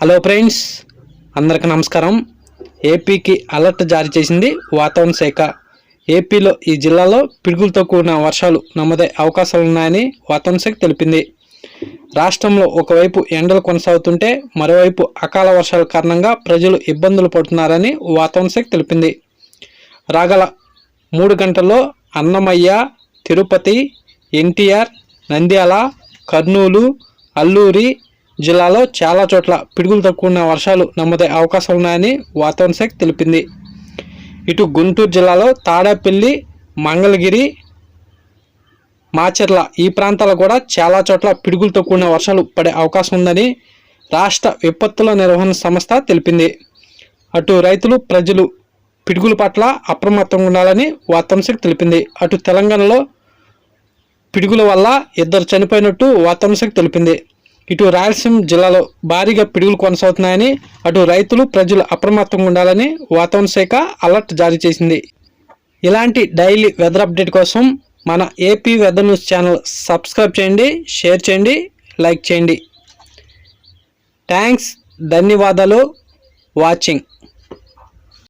Hello friends అందరికి నమస్కారం. ఏపీకి అలర్ట్ జారీ చేసింది వాతావరణ శాఖ. ఏపీలో ఈ జిల్లాలో పిడుగులతో కూడిన వర్షాలు నమోదే అవకాశాలు ఉన్నాయని వాతావరణ శాఖ తెలిపింది. రాష్ట్రంలో ఒకవైపు ఎండలు కొనసాగుతుంటే మరోవైపు అకాల వర్షాల కారణంగా ప్రజలు ఇబ్బందులు పడుతున్నారని వాతావరణ శాఖ తెలిపింది. రాగల మూడు గంటల్లో అన్నమయ్య తిరుపతి ఎన్టీఆర్ నంద్యాల కర్నూలు అల్లూరి జిల్లాలో చాలా చోట్ల పిడుగులు కూడిన వర్షాలు నమ్మదే అవకాశం ఉన్నాయని వాతావరణ శాఖ తెలిపింది. ఇటు గుంటూరు జిల్లాలో తాడేపల్లి మంగళగిరి మాచర్ల ఈ ప్రాంతాల్లో కూడా చాలా చోట్ల పిడుగులతో కూడిన వర్షాలు పడే అవకాశం ఉందని రాష్ట్ర విపత్తుల నిర్వహణ సంస్థ తెలిపింది. అటు రైతులు ప్రజలు పిడుగుల పట్ల అప్రమత్తంగా ఉండాలని వాతావరణ తెలిపింది. అటు తెలంగాణలో పిడుగుల వల్ల ఇద్దరు చనిపోయినట్టు వాతావరణ తెలిపింది. ఇటు రాయలసీమ జిల్లాలో భారీగా పిడుగులు కొనసాగుతున్నాయని అటు రైతులు ప్రజలు అప్రమత్తంగా ఉండాలని వాతావరణ శాఖ అలర్ట్ జారీ చేసింది. ఇలాంటి డైలీ వెదర్ అప్డేట్ కోసం మన AP weather news channel subscribe చేయండి షేర్ చేయండి లైక్ చేయండి. థ్యాంక్స్ ధన్యవాదాలు వాచింగ్.